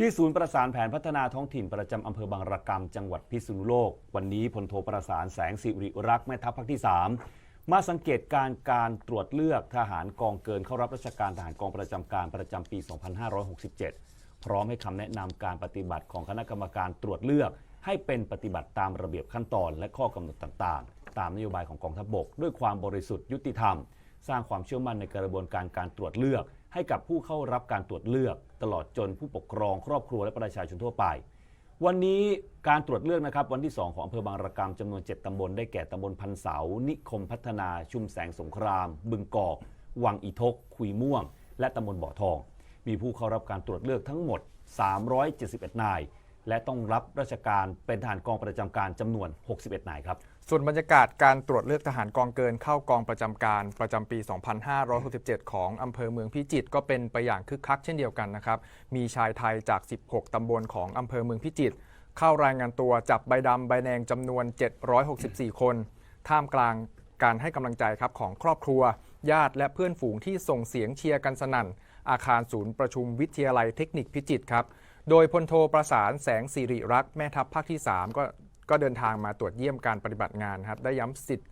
ที่ศูนย์ประสานแผนพัฒนาท้องถิ่นประจำอำเภอบางระกำจังหวัดพิษณุโลก วันนี้พลโทประสานแสงสิริรักษ์แม่ทัพภาคที่ 3 มาสังเกตการณ์การตรวจเลือกทหารกองเกินเข้ารับราชการทหารกองประจำการประจำปี 2567 พร้อมให้คำแนะนำการปฏิบัติของคณะกรรมการตรวจเลือก ให้เป็นปฏิบัติตามระเบียบขั้นตอนและข้อกำหนดต่างๆ ตามนโยบายของกองทัพบกด้วยความบริสุทธิ์ยุติธรรม สร้างความเชื่อมั่นในกระบวนการการตรวจเลือก ให้กับผู้เข้ารับการตรวจเลือก ตลอดจนผู้ปกครองครอบครัวและประชาชนทั่วไป วันนี้การตรวจเลือกนะครับ วันที่ 2 ของอำเภอบางระกำจำนวน 7 ตำบลได้แก่ตำบลพันเสา นิคมพัฒนา ชุมแสงสงคราม บึงกอก วังอีทก คุยม่วง และตำบลบ่อทอง มีผู้เข้ารับการตรวจเลือกทั้งหมด 371 นาย และต้องรับราชการเป็นทหารกองประจำการจำนวน 61 นายครับ ส่วนบรรยากาศการตรวจเลือกทหารกองเกินเข้ากองประจำการประจำปี 2567 ของอำเภอเมืองพิจิตรก็เป็นไปอย่างคึกคักเช่นเดียวกันนะครับ มีชายไทยจาก 16 ตำบลของอำเภอเมืองพิจิตรเข้ารายงานตัวจับใบดำใบแดงจำนวน 764 คน ท่ามกลางการให้กำลังใจครับของครอบครัว ญาติและเพื่อนฝูงที่ส่งเสียงเชียร์กันสนั่น อาคารศูนย์ประชุมวิทยาลัยเทคนิคพิจิตรครับ โดยพลโทประสานแสงสิริรักษ์แม่ทัพภาคที่ 3 ก็ก็เดินทางมาตรวจเยี่ยมการปฏิบัติงานครับได้ย้ำสิทธิ์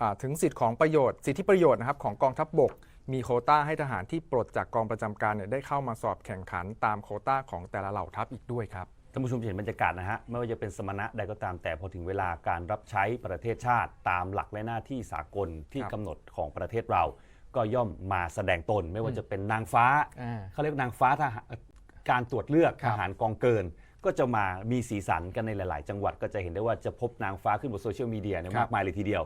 อ่าถึงสิทธิของประโยชน์ สิทธิประโยชน์นะครับของกองทัพบบก มีโควต้าให้ทหารที่ปลดจากกองประจำการเนี่ยได้เข้ามาสอบแข่งขันตามโควต้าของแต่ละเหล่าทัพอีกด้วยครับท่านผู้ชมจะเห็นบรรยากาศนะฮะไม่ว่าจะเป็นสมณะใดก็ตามแต่พอถึงเวลาการรับใช้ประเทศชาติ ตามหลักและหน้าที่สากลที่ครับกำหนดของประเทศเรา ก็ย่อมมาแสดงตน ไม่ว่าจะเป็นนางฟ้าอ่าเขาเรียกนางฟ้าทหาร การตรวจเลือกครัทบหารกองเกิน ก็จะมามีสีสันกันในหลาย ๆ จังหวัดก็จะเห็นได้ว่าจะพบนางฟ้าขึ้นบนโซเชียลมีเดียเนี่ยครับมากมายเลยทีเดียว